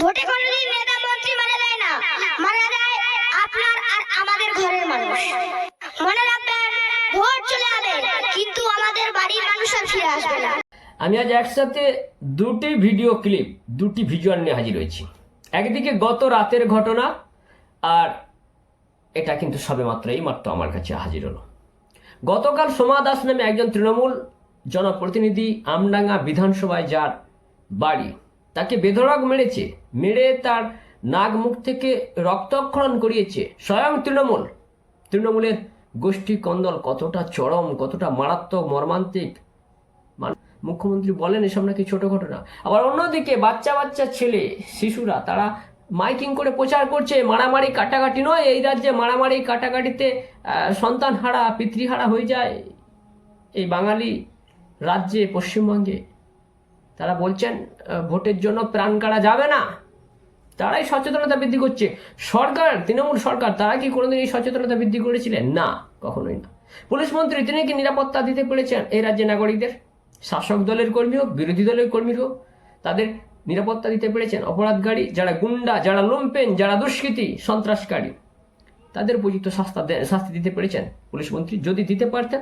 ভোটে কোনোদিন নেতা মন্ত্রী মারা যায় না। মারা যায় আপনার আর আমাদের ঘরের মানুষ। মনে রাখবেন, ভোট চলে যাবে, কিন্তু আমাদের বাড়ির মানুষ আর ফিরে আসবে না। আমি আজ একসাথে দুটি ভিডিও ক্লিপ, দুটি ভিজুয়াল নিয়ে হাজির হয়েছি। একদিকে গত রাতের ঘটনা, আর এটা কিন্তু সবে মাত্র এই মাত্র আমার কাছে হাজির হলো। গতকাল সোমা দাস নামে একজন তৃণমূল জনপ্রতিনিধি আমডাঙ্গা বিধানসভায় যার বাড়ি তাকে বেধড়ক মেরেছে। মেরে তার নাক মুখ থেকে রক্তক্ষরণ করিয়েছে। স্বয়ং তৃণমূল। তৃণমূলের গোষ্ঠী কন্দল কতটা চরম, কতটা মারাত্মক, মর্মান্তিক। মুখ্যমন্ত্রী বলেন, এসব নাকি ছোট ঘটনা। আবার অন্যদিকে বাচ্চা বাচ্চা ছেলে, শিশুরা, তারা মাইকিং করে প্রচার করছে, মারামারি কাটাকাটি নয়, এই রাজ্যে মারামারি কাটাকাটিতে সন্তান হারা পিতৃহারা হয়ে যায়। এই বাঙালি রাজ্যে, পশ্চিমবঙ্গে তারা বলছেন ভোটের জন্য প্রাণ কাড়া যাবে না। তারাই সচেতনতা বৃদ্ধি করছে। সরকার, তৃণমূল সরকার, তারা কি কোনোদিন এই সচেতনতা বৃদ্ধি করেছিলেন? না, কখনোই না। পুলিশ মন্ত্রী, তিনি কি নিরাপত্তা দিতে পেরেছেন? এই রাজ্যের নাগরিকদের? শাসক দলের কর্মী হোক, বিরোধী দলের কর্মী হোক, তাদের নিরাপত্তা দিতে পেরেছেন? অপরাধকারী যারা গুন্ডা, যারা লুম্পেন, যারা দুষ্কৃতী, সন্ত্রাসকারী, তাদের উপযুক্ত শাস্তা শাস্তি দিতে পেরেছেন পুলিশ মন্ত্রী? যদি দিতে পারতেন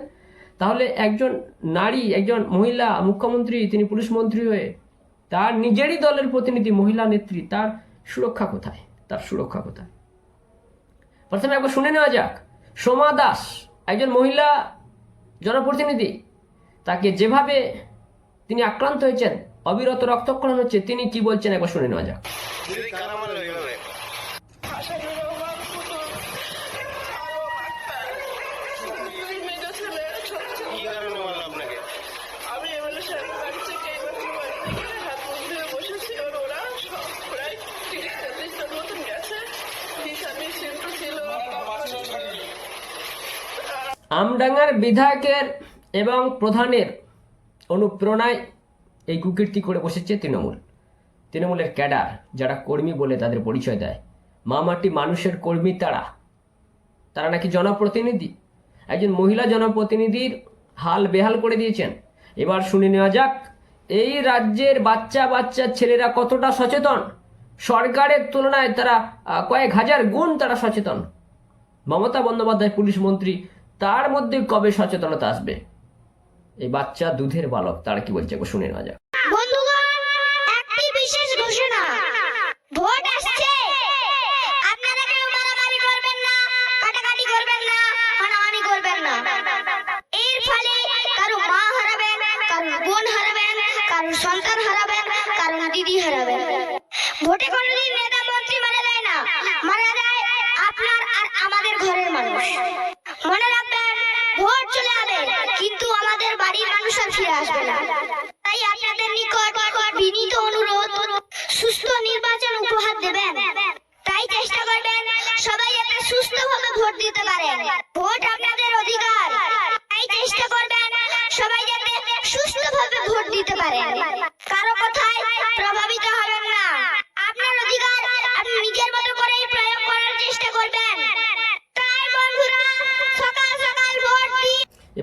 তাহলে একজন নারী, একজন মহিলা, মুখ্যমন্ত্রী, তিনি পুলিশ মন্ত্রী হয়ে তার নিজেরই দলের প্রতিনিধি, মহিলা নেত্রী, তার সুরক্ষা কোথায়? তার সুরক্ষা কোথায়? প্রথমে একবার শুনে নেওয়া যাক। সোমা দাস, একজন মহিলা জনপ্রতিনিধি, তাকে যেভাবে তিনি আক্রান্ত হয়েছেন, অবিরত রক্তক্ষরণ হচ্ছে, তিনি কি বলছেন একবার শুনে নেওয়া যাক দিদি কারা মারলো এভাবে কি কারণে মারলো আপনাকে আমি এমএলএ সাহেবের বাড়ি থেকে এইমাত্র বাড়ি থেকে হাত মুখ ধুয়ে বসেছি এবার ওরা সব প্রায় তিরিশ চল্লিশটার মতন গেছে দিশামি সিন্ধু ছিল আমডাঙ্গার বিধায়কের এবং প্রধানের অনুপ্রেরণায় এই কুকীর্তি করে বসেছে তৃণমূল। তৃণমূলের ক্যাডার যারা কর্মী বলে তাদের পরিচয় দেয়। মামাটি মানুষের কর্মী তারা। তারা নাকি জনপ্রতিনিধি? একজন মহিলা জনপ্রতিনিধির হাল বেহাল করে দিয়েছেন। এবার শুনে নেওয়া যাক, এই রাজ্যের বাচ্চা বাচ্চা ছেলেরা কতটা সচেতন? সরকারের তুলনায় তারা কয়েক হাজার গুণ তারা সচেতন। মমতা বন্দ্যোপাধ্যায়, পুলিশ মন্ত্রী তার মধ্যে কবে সচেতনতা আসবে? এই বাচ্চা দুধের বালক, তারা কি বলছে শুনে নেওয়া যাক। একটি বিশেষ ঘোষণা। না না না। সন্তান হারাবেন ভোটে নেতা না। মারা যায় আপনার আর আমাদের ঘরের মানুষ। ফিরে আসবে তাই আপনাদের নিকট বিনীত অনুরোধ, সুস্থ নির্বাচন উপহার দেবেন। তাই চেষ্টা করবেন সবাই যাতে সুস্থভাবে ভোট দিতে পারেন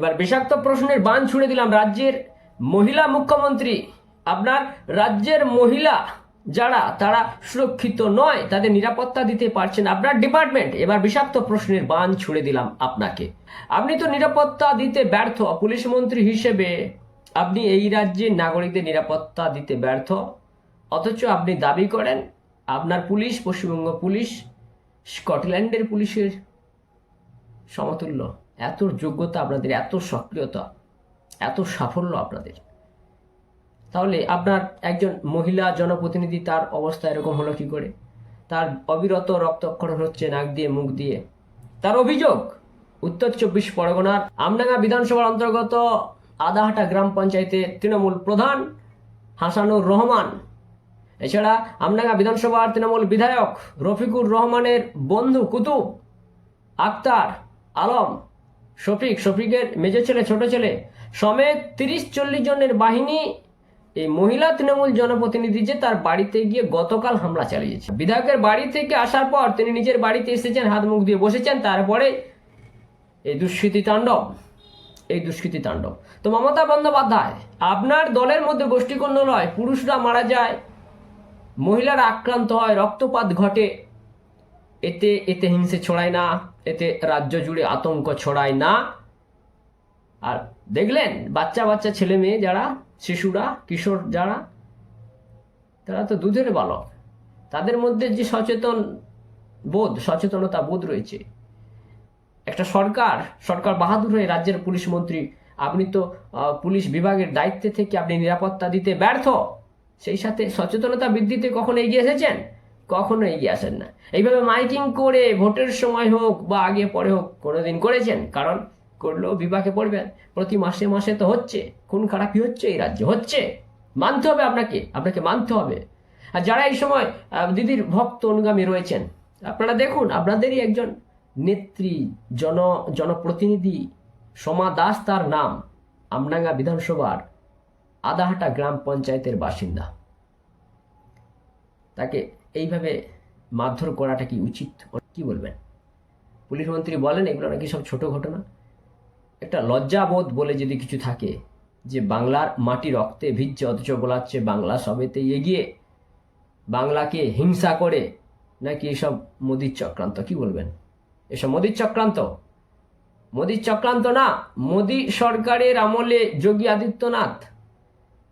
এবার বিষাক্ত প্রশ্নের বান ছুড়ে দিলাম রাজ্যের মহিলা মুখ্যমন্ত্রী। আপনার রাজ্যের মহিলা যারা, তারা সুরক্ষিত নয়, তাদের নিরাপত্তা দিতে পারছেন আপনার ডিপার্টমেন্ট এবার বিষাক্ত প্রশ্নের বান ছুড়ে দিলাম আপনাকে। আপনি তো নিরাপত্তা দিতে ব্যর্থ, পুলিশ মন্ত্রী হিসেবে আপনি এই রাজ্যের নাগরিকদের নিরাপত্তা দিতে ব্যর্থ। অথচ আপনি দাবি করেন, আপনার পুলিশ, পশ্চিমবঙ্গ পুলিশ, স্কটল্যান্ডের পুলিশের সমতুল্য। এত যোগ্যতা আপনাদের, এত সক্রিয়তা, এত সাফল্য আপনাদের। তাহলে আপনার একজন মহিলা জনপ্রতিনিধি, তার অবস্থা এরকম হলো কি করে? তার অবিরত রক্তক্ষরণ হচ্ছে নাক দিয়ে, মুখ দিয়ে। তার অভিযোগ, উত্তর চব্বিশ পরগনার আমডাঙ্গা বিধানসভার অন্তর্গত আদাহাটা গ্রাম পঞ্চায়েতের তৃণমূল প্রধান হাসানুর রহমান। এছাড়া আমডাঙ্গা বিধানসভার তৃণমূল বিধায়ক রফিকুর রহমানের বন্ধু কুতুব, আক্তার আলম শফিক, শফিকের মেজো ছেলে, ছোট ছেলে। সমেত তিরিশ চল্লিশ জনের বাহিনী এই মহিলা তৃণমূল জনপ্রতিনিধি যে তার বাড়িতে গিয়ে গতকাল হামলা চালিয়েছে। বিধায়কের বাড়ি থেকে আসার পর তিনি নিজের বাড়িতে এসেছেন, হাত মুখ দিয়ে বসেছেন, তারপরে এই দুষ্কৃতি তাণ্ডব, এই দুষ্কৃতি তাণ্ডব। তো মমতা বন্দ্যোপাধ্যায়, আপনার দলের মধ্যে গোষ্ঠীকন্দ নয়, পুরুষরা মারা যায়, মহিলারা আক্রান্ত হয়, রক্তপাত ঘটে এতে এতে হিংসে ছড়ায় না, এতে রাজ্য জুড়ে আতঙ্ক ছড়ায় না। আর দেখলেন, বাচ্চা বাচ্চা ছেলে মেয়ে যারা, শিশুরা, কিশোর যারা, তারা তো দুধের বালক। তাদের মধ্যে যে সচেতন বোধ, সচেতনতা বোধ রয়েছে। একটা সরকার সরকার বাহাদুর হয়ে রাজ্যের পুলিশ মন্ত্রী, আপনি তো পুলিশ বিভাগের দায়িত্বে থেকে আপনি নিরাপত্তা দিতে ব্যর্থ, সেই সাথে সচেতনতা বৃদ্ধিতে কখন এগিয়ে এসেছেন? কখনো এগিয়ে আসেন না। এইভাবে মাইকিং করে ভোটের সময় হোক বা আগে পরে হোক, কোনোদিন করেছেন? কারণ করলেও বিভাগে পড়বেন। প্রতি মাসে মাসে তো হচ্ছে। খুন খারাপি হচ্ছে, এই রাজ্যে হচ্ছে। মানতে হবে আপনাকে আপনাকে মানতে হবে। আর যারা এই সময় দিদির ভক্ত অনুগামী রয়েছেন, আপনারা দেখুন, আপনাদেরই একজন নেত্রী, জন, জনপ্রতিনিধি, সোমা দাস তার নাম, আমডাঙ্গা বিধানসভার আদাহাটা গ্রাম পঞ্চায়েতের বাসিন্দা। তাকে এইভাবে মারধর করাটা কি উচিত? কি বলবেন? পুলিশ মন্ত্রী বলেন, এগুলো নাকি সব ছোট ঘটনা। একটা লজ্জাবোধ বলে যদি কিছু থাকে, যে বাংলার মাটি রক্তে ভিজছে, অথচ বলাচ্ছে বাংলা সবেতে এগিয়ে, বাংলাকে হিংসা করে নাকি এসব মোদির চক্রান্ত? কি বলবেন? এসব মোদির চক্রান্ত? মোদির চক্রান্ত না, মোদি সরকারের আমলে যোগী আদিত্যনাথ।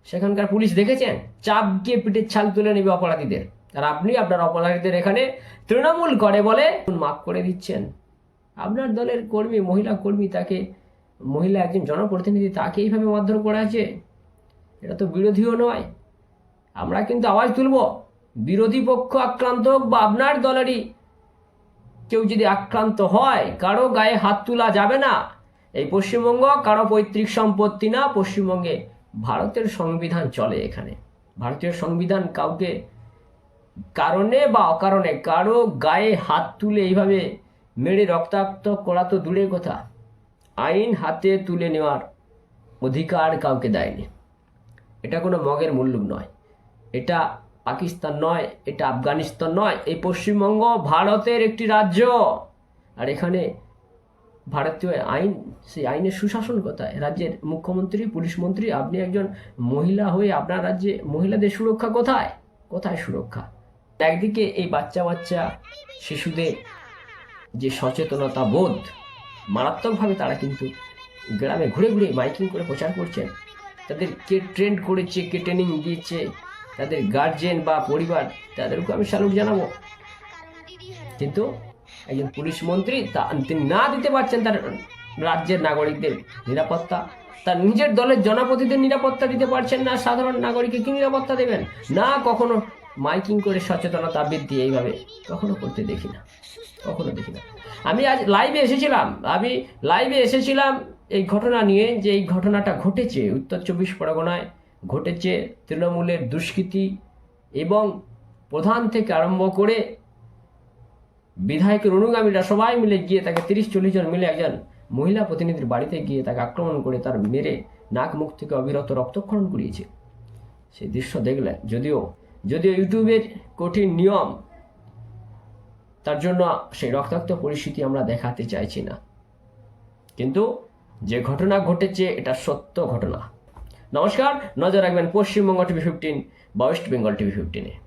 সেখানকার পুলিশ দেখেছেন? চাপ গিয়ে পিঠের ছাল তুলে নেবে অপরাধীদের। আর আপনি আপনার অপরাধীদের এখানে তৃণমূল করে বলে মাফ করে দিচ্ছেন। আপনার দলের কর্মী, মহিলা কর্মী তাকে, মহিলা একজন জনপ্রতিনিধি তাকে এইভাবে মারধর করা আছে এটা তো বিরোধীও নয়। আমরা কিন্তু আওয়াজ তুলব। বিরোধী পক্ষ আক্রান্ত হোক বা আপনার দলেরই কেউ যদি আক্রান্ত হয়, কারও গায়ে হাত তোলা যাবে না। এই পশ্চিমবঙ্গ কারও পৈতৃক সম্পত্তি না, পশ্চিমবঙ্গে ভারতের সংবিধান চলে এখানে। ভারতীয় সংবিধান কাউকে কারণে বা অকারণে কারও গায়ে হাত তুলে এইভাবে মেরে রক্তাক্ত করা তো দূরের কথা। আইন হাতে তুলে নেওয়ার অধিকার কাউকে দেয়নি। এটা কোনো মগের মুল্লুক নয়। এটা পাকিস্তান নয়, এটা আফগানিস্তান নয়, এই পশ্চিমবঙ্গ ভারতের একটি রাজ্য। আর এখানে ভারতীয় আইন, সেই আইনের সুশাসন কোথায়? রাজ্যের মুখ্যমন্ত্রী, পুলিশ মন্ত্রী, আপনি একজন মহিলা হয়ে আপনার রাজ্যে মহিলাদের সুরক্ষা কোথায়? কোথায় সুরক্ষা? একদিকে এই বাচ্চা বাচ্চা শিশুদের যে সচেতনতা বোধ, মারাত্মকভাবে তারা কিন্তু গ্রামে ঘুরে ঘুরে মাইকিং করে প্রচার করছেন। তাদের কে ট্রেন্ড করেছে, কে ট্রেনিং দিয়েছে, তাদের গার্জেন বা পরিবার তাদেরকে আমি স্যালুট জানাব। কিন্তু একজন পুলিশ মন্ত্রী তা তিনি না দিতে পারছেন তার রাজ্যের নাগরিকদের নিরাপত্তা, তার নিজের দলের জনপ্রতিদের নিরাপত্তা দিতে পারছেন না সাধারণ নাগরিককে কি নিরাপত্তা দেবেন? না কখনো মাইকিং করে সচেতনতা বৃদ্ধি এইভাবে কখনো করতে দেখি না। কখনো দেখি না। আমি আজ লাইভে এসেছিলাম। আমি লাইভে এসেছিলাম এই ঘটনা নিয়ে যে এই ঘটনাটা ঘটেছে। উত্তর চব্বিশ পরগনায় ঘটেছে। তৃণমূলের দুষ্কৃতি এবং প্রধান থেকে আরম্ভ করে বিধায়কের অনুগামীরা সবাই মিলে গিয়ে তাকে তিরিশ চল্লিশ জন মিলে একজন মহিলা প্রতিনিধির বাড়িতে গিয়ে তাকে আক্রমণ করে তার মেরে নাক মুখ থেকে অবিরত রক্তক্ষরণ করিয়েছে। সেই দৃশ্য দেখলেন। যদিও যদিও ইউটিউবের কঠিন নিয়ম, তার জন্য সেই রক্তাক্ত পরিস্থিতি আমরা দেখাতে চাইছি না। কিন্তু যে ঘটনা ঘটেছে, এটা সত্য ঘটনা। নমস্কার, নজর রাখবেন পশ্চিমবঙ্গ টিভি ফিফটিন বা ওয়েস্ট বেঙ্গল টিভি ফিফটিনে